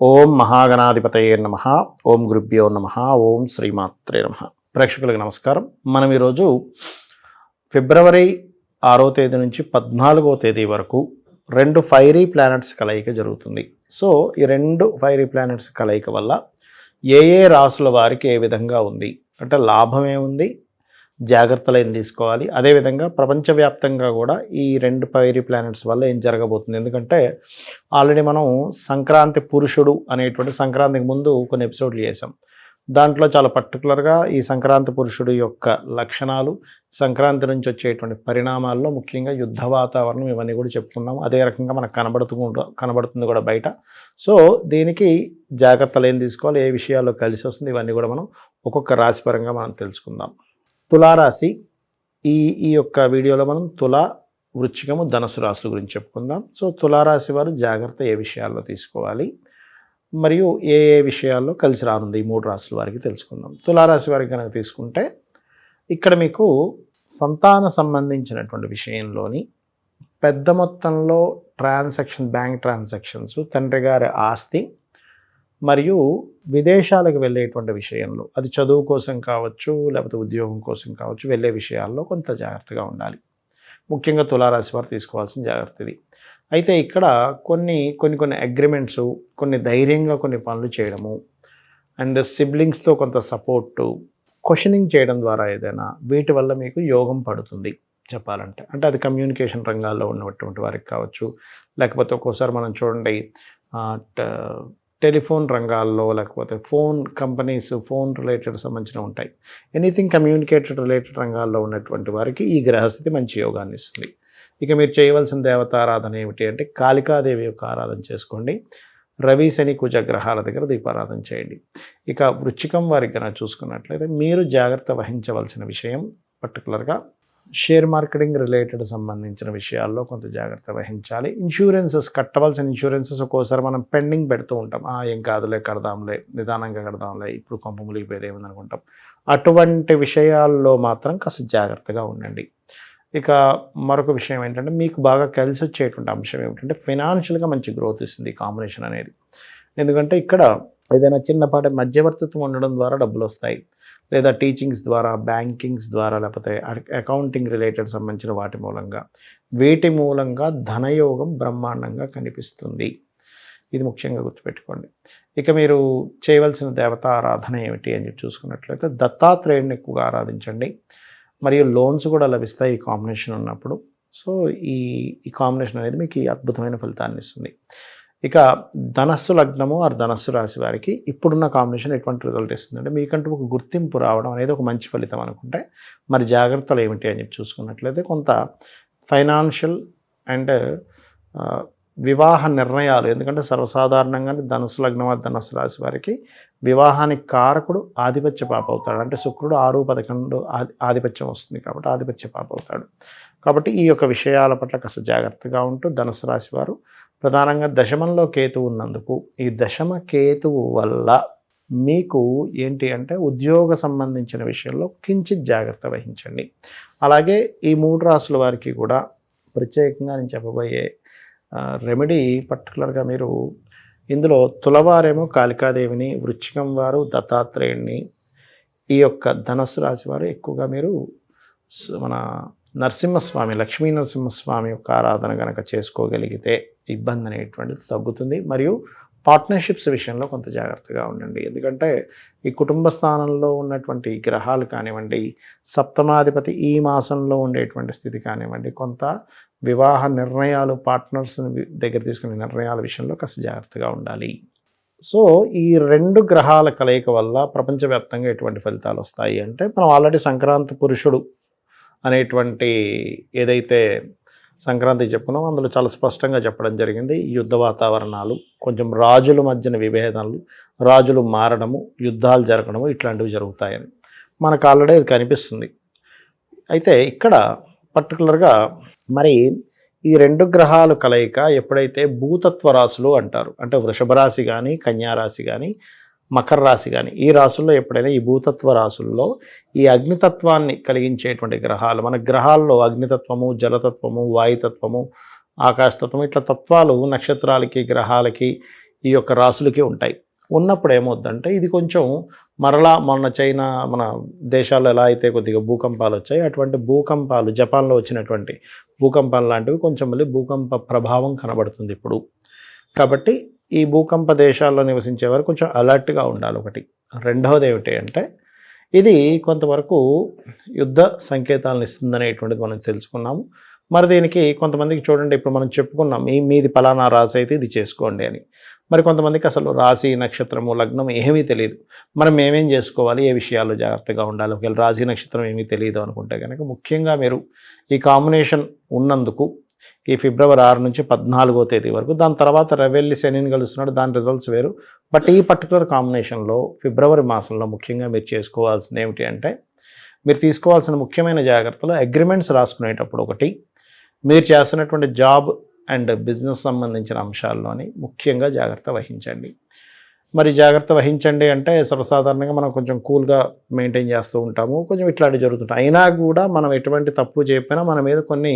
ఓం మహాగణాధిపతయే నమ. ఓం గురుభ్యో నమ. ఓం శ్రీమాత్రే నమ. ప్రేక్షకులకు నమస్కారం. మనం ఈరోజు ఫిబ్రవరి ఆరో తేదీ నుంచి పద్నాలుగో తేదీ వరకు రెండు ఫైరీ ప్లానెట్స్ కలయిక జరుగుతుంది. సో ఈ రెండు ఫైరీ ప్లానెట్స్ కలయిక వల్ల ఏ ఏ రాసుల వారికి ఏ విధంగా ఉంది? అంటే లాభం ఏముంది? జాగ్రత్తలు ఏం తీసుకోవాలి అదేవిధంగా ప్రపంచవ్యాప్తంగా కూడా ఈ రెండు పైరీ ప్లానెట్స్ వల్ల ఏం జరగబోతుంది? ఎందుకంటే ఆల్రెడీ మనం సంక్రాంతి పురుషుడు అనేటువంటి సంక్రాంతికి ముందు కొన్ని ఎపిసోడ్లు చేసాం దాంట్లో చాలా పర్టికులర్గా ఈ సంక్రాంతి పురుషుడు యొక్క లక్షణాలు సంక్రాంతి నుంచి వచ్చేటువంటి పరిణామాల్లో ముఖ్యంగా యుద్ధ వాతావరణం ఇవన్నీ కూడా చెప్పుకున్నాం. అదే రకంగా మనకు కనబడుతూ కనబడుతుంది కూడా బయట. సో దీనికి జాగ్రత్తలు ఏం తీసుకోవాలి? ఏ విషయాల్లో కలిసి వస్తుంది? ఇవన్నీ కూడా మనం ఒక్కొక్క రాశిపరంగా మనం తెలుసుకుందాం. తులారాశి. ఈ ఈ యొక్క వీడియోలో మనం తుల వృచ్చికము ధనస్సు రాశుల గురించి చెప్పుకుందాం. సో తులారాశి వారు జాగ్రత్త ఏ విషయాల్లో తీసుకోవాలి? మరియు ఏ ఏ విషయాల్లో కలిసి రానుంది? ఈ మూడు రాశుల వారికి తెలుసుకుందాం. తులారాశి వారికి కనుక తీసుకుంటే ఇక్కడ మీకు సంతాన సంబంధించినటువంటి విషయంలోని పెద్ద మొత్తంలో ట్రాన్సాక్షన్ బ్యాంక్ ట్రాన్సాక్షన్స్ తండ్రి గారి ఆస్తి మరియు విదేశాలకు వెళ్ళేటువంటి విషయంలో అది చదువు కోసం కావచ్చు లేకపోతే ఉద్యోగం కోసం కావచ్చు వెళ్ళే విషయాల్లో కొంత జాగ్రత్తగా ఉండాలి. ముఖ్యంగా తులారాశి వారు తీసుకోవాల్సిన జాగ్రత్త ఇది అయితే ఇక్కడ కొన్ని కొన్ని కొన్ని అగ్రిమెంట్స్ కొన్ని ధైర్యంగా కొన్ని పనులు చేయడము అండ్ సిబ్లింగ్స్తో కొంత సపోర్టు క్వశ్చనింగ్ చేయడం ద్వారా ఏదైనా వీటి వల్ల మీకు యోగం పడుతుంది చెప్పాలంటే. అంటే అది కమ్యూనికేషన్ రంగాల్లో ఉన్నటువంటి వారికి కావచ్చు లేకపోతే ఒక్కోసారి మనం చూడండి టెలిఫోన్ రంగాల్లో లేకపోతే ఫోన్ కంపెనీస్ ఫోన్ రిలేటెడ్ సంబంధించిన ఉంటాయి. ఎనీథింగ్ కమ్యూనికేటెడ్ రిలేటెడ్ రంగాల్లో ఉన్నటువంటి వారికి ఈ గ్రహస్థితి మంచి యోగాన్ని ఇస్తుంది. ఇక మీరు చేయవలసిన దేవతారాధన ఏమిటి అంటే కాళికాదేవి యొక్క ఆరాధన చేసుకోండి. రవి శని కుజ గ్రహాల దగ్గర దీపారాధన చేయండి. ఇక వృచ్చికం వారికి కనుక చూసుకున్నట్లయితే మీరు జాగ్రత్త వహించవలసిన విషయం పర్టికులర్గా షేర్ మార్కెటింగ్ రిలేటెడ్ సంబంధించిన విషయాల్లో కొంత జాగ్రత్త వహించాలి. ఇన్సూరెన్సెస్ కట్టవలసిన ఇన్సూరెన్సెస్ ఒక్కోసారి మనం పెండింగ్ పెడుతూ ఉంటాం. "ఆ, ఏం కాదులే కడదాంలే నిదానంగా కడదాంలే ఇప్పుడు కొంప ములిగిపోయేది ఏముంది అనుకుంటాం అటువంటి విషయాల్లో మాత్రం కాస్త జాగ్రత్తగా ఉండండి. ఇక మరొక విషయం ఏంటంటే మీకు బాగా కలిసి వచ్చేటువంటి అంశం ఏమిటంటే ఫినాన్షియల్గా మంచి గ్రోత్ ఇస్తుంది ఈ కాంబినేషన్ అనేది. ఎందుకంటే ఇక్కడ ఏదైనా చిన్నపాటి మధ్యవర్తిత్వం ఉండడం ద్వారా డబ్బులు వస్తాయి. లేదా టీచింగ్స్ ద్వారా బ్యాంకింగ్స్ ద్వారా లేకపోతే అకౌంటింగ్ రిలేటెడ్ సంబంధించిన వాటి మూలంగా. వీటి మూలంగా ధనయోగం బ్రహ్మాండంగా కనిపిస్తుంది. ఇది ముఖ్యంగా గుర్తుపెట్టుకోండి. ఇక మీరు చేయవలసిన దేవత ఆరాధన ఏమిటి అని చెప్పి చూసుకున్నట్లయితే దత్తాత్రేయుడిని ఎక్కువగా ఆరాధించండి. మరియు లోన్స్ కూడా లభిస్తాయి ఈ కాంబినేషన్ ఉన్నప్పుడు. సో ఈ ఈ కాంబినేషన్ అనేది మీకు అద్భుతమైన ఫలితాన్ని ఇస్తుంది. ఇక ధనస్సు లగ్నము ఆర్ ధనస్సు రాశి వారికి ఇప్పుడున్న కాంబినేషన్ ఎటువంటి రిజల్ట్ ఇస్తుందంటే మీకంటూ ఒక గుర్తింపు రావడం అనేది ఒక మంచి ఫలితం అనుకుంటే మరి జాగ్రత్తలు ఏమిటి అని చెప్పి చూసుకున్నట్లయితే కొంత ఫైనాన్షియల్ అండ్ వివాహ నిర్ణయాలు ఎందుకంటే సర్వసాధారణంగానే ధనుసు లగ్నం ఆ ధనుసు రాశి వారికి వివాహానికి కారకుడు ఆధిపత్య పాప అవుతాడు. అంటే శుక్రుడు ఆరు పదకొండు ఆది ఆధిపత్యం వస్తుంది కాబట్టి ఆధిపత్య పాప అవుతాడు. కాబట్టి ఈ యొక్క విషయాల పట్ల కాస్త జాగ్రత్తగా ఉంటూ ధనుసు రాశి వారు ప్రధానంగా దశమంలో కేతువు ఉన్నందుకు ఈ దశమ కేతువు వల్ల మీకు ఏంటి అంటే ఉద్యోగ సంబంధించిన విషయంలో కించిత్ జాగ్రత్త వహించండి. అలాగే ఈ మూడు రాసుల వారికి కూడా ప్రత్యేకంగా నేను చెప్పబోయే రెమెడీ పర్టికులర్గా మీరు ఇందులో తులవారేమో కాళికాదేవిని వృచ్చికం వారు దత్తాత్రేయుణ్ణి ఈ యొక్క ధనస్సు రాశి వారు ఎక్కువగా మీరు మన నరసింహస్వామి లక్ష్మీ నరసింహస్వామి యొక్క ఆరాధన కనుక చేసుకోగలిగితే ఇబ్బంది అనేటువంటిది తగ్గుతుంది. మరియు పార్ట్నర్షిప్స్ విషయంలో కొంత జాగ్రత్తగా ఉండండి. ఎందుకంటే ఈ కుటుంబ స్థానంలో ఉన్నటువంటి గ్రహాలు కానివ్వండి సప్తమాధిపతి ఈ మాసంలో ఉండేటువంటి స్థితి కానివ్వండి కొంత వివాహ నిర్ణయాలు పార్ట్నర్స్ దగ్గర తీసుకునే నిర్ణయాల విషయంలో కాస్త జాగ్రత్తగా ఉండాలి. సో ఈ రెండు గ్రహాల కలయిక వల్ల ప్రపంచవ్యాప్తంగా ఎటువంటి ఫలితాలు వస్తాయి అంటే మనం ఆల్రెడీ సంక్రాంతి పురుషుడు అనేటువంటి ఏదైతే సంక్రాంతి చెప్పుకున్నాం. అందులో చాలా స్పష్టంగా చెప్పడం జరిగింది. యుద్ధ వాతావరణాలు కొంచెం రాజుల మధ్యన విభేదాలు రాజులు మారడము యుద్ధాలు జరగడము ఇట్లాంటివి జరుగుతాయని మనకు ఆల్రెడీ అది కనిపిస్తుంది. అయితే ఇక్కడ పర్టికులర్గా మరి ఈ రెండు గ్రహాలు కలయిక ఎప్పుడైతే భూతత్వ రాశులు అంటారు అంటే వృషభ రాశి కానీ కన్యారాశి కానీ మకర రాశి కానీ ఈ రాశుల్లో ఎప్పుడైనా ఈ భూతత్వ రాసుల్లో ఈ అగ్నితత్వాన్ని కలిగించేటువంటి గ్రహాలు మన గ్రహాల్లో అగ్నితత్వము జలతత్వము వాయుతత్వము ఆకాశతత్వం ఇట్లా తత్వాలు నక్షత్రాలకి గ్రహాలకి ఈ యొక్క రాసులకి ఉంటాయి. ఉన్నప్పుడు ఏమవుద్దంటే ఇది కొంచెం మరలా మన చైనా మన దేశాల్లో ఎలా అయితే కొద్దిగా భూకంపాలు వచ్చాయి అటువంటి భూకంపాలు జపాన్లో వచ్చినటువంటి భూకంపాలు లాంటివి కొంచెం మళ్ళీ భూకంప ప్రభావం కనబడుతుంది ఇప్పుడు. కాబట్టి ఈ భూకంప దేశాల్లో నివసించే వారు కొంచెం అలర్ట్గా ఉండాలి ఒకటి. రెండవది ఏమిటి అంటే ఇది కొంతవరకు యుద్ధ సంకేతాలను ఇస్తుందనేటువంటిది మనం తెలుసుకున్నాము. మరి దీనికి కొంతమందికి చూడండి ఇప్పుడు మనం చెప్పుకున్నాం ఈ మీది పలానా రాశి అయితే ఇది చేసుకోండి అని. మరి కొంతమందికి అసలు రాశి నక్షత్రము లగ్నం ఏమీ తెలియదు మనం ఏమేం చేసుకోవాలి ఏ విషయాల్లో జాగ్రత్తగా ఉండాలి? ఒకవేళ రాశి నక్షత్రం ఏమీ తెలియదు అనుకుంటే కనుక ముఖ్యంగా మీరు ఈ కాంబినేషన్ ఉన్నందుకు ఈ ఫిబ్రవరి ఆరు నుంచి పద్నాలుగో తేదీ వరకు. దాని తర్వాత రెవెల్లి శనిని కలుస్తున్నాడు. దాని రిజల్ట్స్ వేరు. బట్ ఈ పర్టికులర్ కాంబినేషన్లో ఫిబ్రవరి మాసంలో ముఖ్యంగా మీరు చేసుకోవాల్సింది ఏమిటి అంటే మీరు తీసుకోవాల్సిన ముఖ్యమైన జాగ్రత్తలు అగ్రిమెంట్స్ రాసుకునేటప్పుడు ఒకటి మీరు చేస్తున్నటువంటి జాబ్ అండ్ బిజినెస్ సంబంధించిన అంశాల్లోని ముఖ్యంగా జాగ్రత్త వహించండి. మరి జాగ్రత్త వహించండి అంటే సర్వసాధారణంగా మనం కొంచెం కూల్గా మెయింటైన్ చేస్తూ ఉంటాము. కొంచెం ఇట్లాంటివి జరుగుతుంటాయి. అయినా కూడా మనం ఎటువంటి తప్పు చెప్పినా మన మీద కొన్ని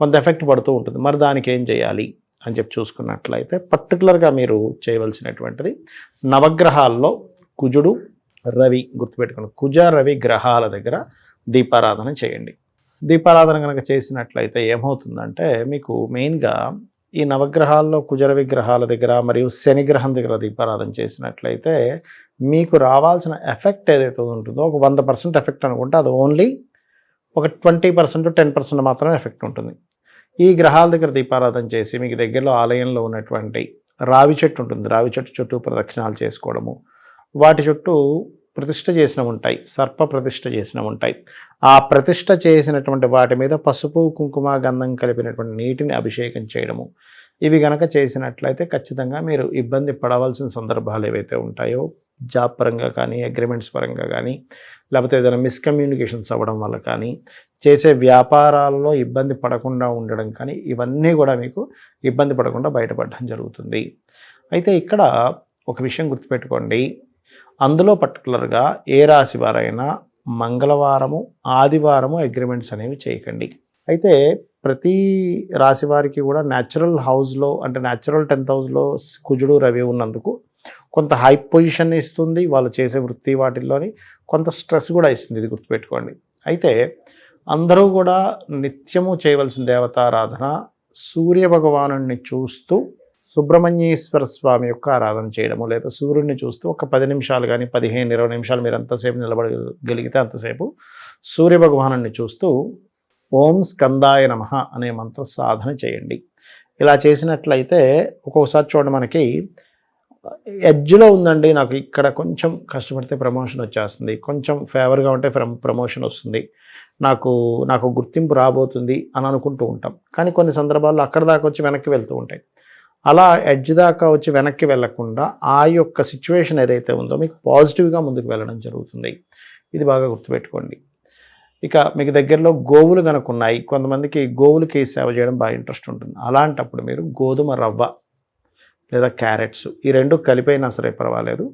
కొంత ఎఫెక్ట్ పడుతూ ఉంటుంది. మరి దానికి ఏం చేయాలి అని చెప్పి చూసుకున్నట్లయితే పర్టికులర్గా మీరు చేయవలసినటువంటిది నవగ్రహాల్లో కుజుడు రవి గుర్తుపెట్టుకుని కుజ రవి గ్రహాల దగ్గర దీపారాధన చేయండి. దీపారాధన కనుక చేసినట్లయితే ఏమవుతుందంటే మీకు మెయిన్గా ఈ నవగ్రహాల్లో కుజర విగ్రహాల దగ్గర మరియు శని గ్రహం దగ్గర దీపారాధన చేసినట్లయితే మీకు రావాల్సిన ఎఫెక్ట్ ఏదైతే ఉంటుందో ఒక వంద పర్సెంట్ ఎఫెక్ట్ అనుకుంటే అది ఓన్లీ ఒక ట్వంటీ పర్సెంట్ టెన్ పర్సెంట్ మాత్రమే ఎఫెక్ట్ ఉంటుంది. ఈ గ్రహాల దగ్గర దీపారాధన చేసి మీకు దగ్గరలో ఆలయంలో ఉన్నటువంటి రావి చెట్టు ఉంటుంది. రావి చెట్టు చుట్టూ ప్రదక్షిణాలు చేసుకోవడము. వాటి చుట్టూ ప్రతిష్ట చేసిన ఉంటాయి. సర్ప ప్రతిష్ట చేసిన ఉంటాయి. ఆ ప్రతిష్ట చేసినటువంటి వాటి మీద పసుపు కుంకుమ గంధం కలిపినటువంటి నీటిని అభిషేకం చేయడము. ఇవి గనక చేసినట్లయితే ఖచ్చితంగా మీరు ఇబ్బంది పడవలసిన సందర్భాలు ఏవైతే ఉంటాయో జాబ్ పరంగా కానీ అగ్రిమెంట్స్ పరంగా కానీ లేకపోతే ఏదైనా మిస్కమ్యూనికేషన్స్ అవ్వడం వల్ల కానీ చేసే వ్యాపారాల్లో ఇబ్బంది పడకుండా ఉండడం కానీ ఇవన్నీ కూడా మీకు ఇబ్బంది పడకుండా బయటపడడం జరుగుతుంది. అయితే ఇక్కడ ఒక విషయం గుర్తుపెట్టుకోండి. అందులో పర్టికులర్గా ఏ రాశి వారైనా మంగళవారము ఆదివారము అగ్రిమెంట్స్ అనేవి చేయకండి. అయితే ప్రతి రాశి వారికి కూడా న్యాచురల్ హౌస్లో అంటే న్యాచురల్ టెన్త్ హౌస్లో కుజుడు రవి ఉన్నందుకు కొంత హై పొజిషన్ ఇస్తుంది వాళ్ళు చేసే వృత్తి వాటిల్లోని కొంత స్ట్రెస్ కూడా ఇస్తుంది ఇది గుర్తుపెట్టుకోండి. అయితే అందరూ కూడా నిత్యము చేయవలసిన దేవతారాధన సూర్యభగవాను చూస్తూ సుబ్రహ్మణ్యేశ్వర స్వామి యొక్క ఆరాధన చేయడము లేదా సూర్యుడిని చూస్తూ ఒక పది నిమిషాలు కానీ పదిహేను ఇరవై నిమిషాలు మీరు ఎంతసేపు నిలబడగలిగితే అంతసేపు సూర్యభగవాను చూస్తూ ఓం స్కందాయ నమ అనే మంత్ర సాధన చేయండి. ఇలా చేసినట్లయితే ఒక్కొక్కసారి చూడండి మనకి ఎడ్జ్లో ఉందండి. నాకు ఇక్కడ కొంచెం కష్టపడితే ప్రమోషన్ వచ్చేస్తుంది. కొంచెం ఫేవర్గా ఉంటే ప్రమోషన్ వస్తుంది. నాకు నాకు గుర్తింపు రాబోతుంది అని అనుకుంటూ ఉంటాం. కానీ కొన్ని సందర్భాల్లో అక్కడ దాకా వచ్చి వెనక్కి వెళ్తూ ఉంటాయి. అలా ఎడ్జ్ దాకా వచ్చి వెనక్కి వెళ్ళకుండా ఆ యొక్క సిచ్యువేషన్ ఏదైతే ఉందో మీకు పాజిటివ్గా ముందుకు వెళ్ళడం జరుగుతుంది. ఇది బాగా గుర్తుపెట్టుకోండి. ఇక మీకు దగ్గరలో గోవులు కనుక ఉన్నాయి. కొంతమందికి గోవులకి సేవ చేయడం బాగా ఇంట్రెస్ట్ ఉంటుంది. అలాంటప్పుడు మీరు గోధుమ రవ్వ లేదా క్యారెట్స్. ఈ రెండు కలిపైనా సరే పర్వాలేదు.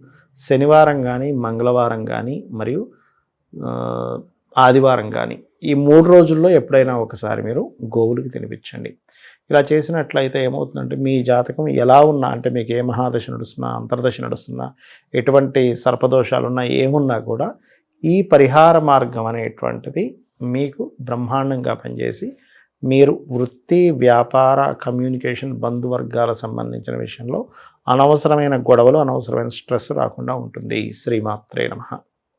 శనివారం కానీ మంగళవారం కానీ మరియు ఆదివారం కానీ ఈ మూడు రోజుల్లో ఎప్పుడైనా ఒకసారి మీరు గోవులకి తినిపించండి. ఇలా చేసినట్లయితే ఏమవుతుందంటే మీ జాతకం ఎలా ఉన్నా అంటే మీకు ఏ మహాదశ నడుస్తున్నా అంతర్దశ నడుస్తున్నా ఎటువంటి సర్పదోషాలున్నా ఏమున్నా కూడా ఈ పరిహార మార్గం అనేటువంటిది మీకు బ్రహ్మాండంగా పనిచేసి మీరు వృత్తి వ్యాపార కమ్యూనికేషన్ బంధువర్గాల సంబంధించిన విషయంలో అనవసరమైన గొడవలు అనవసరమైన స్ట్రెస్ రాకుండా ఉంటుంది. శ్రీమాత్రే నమ.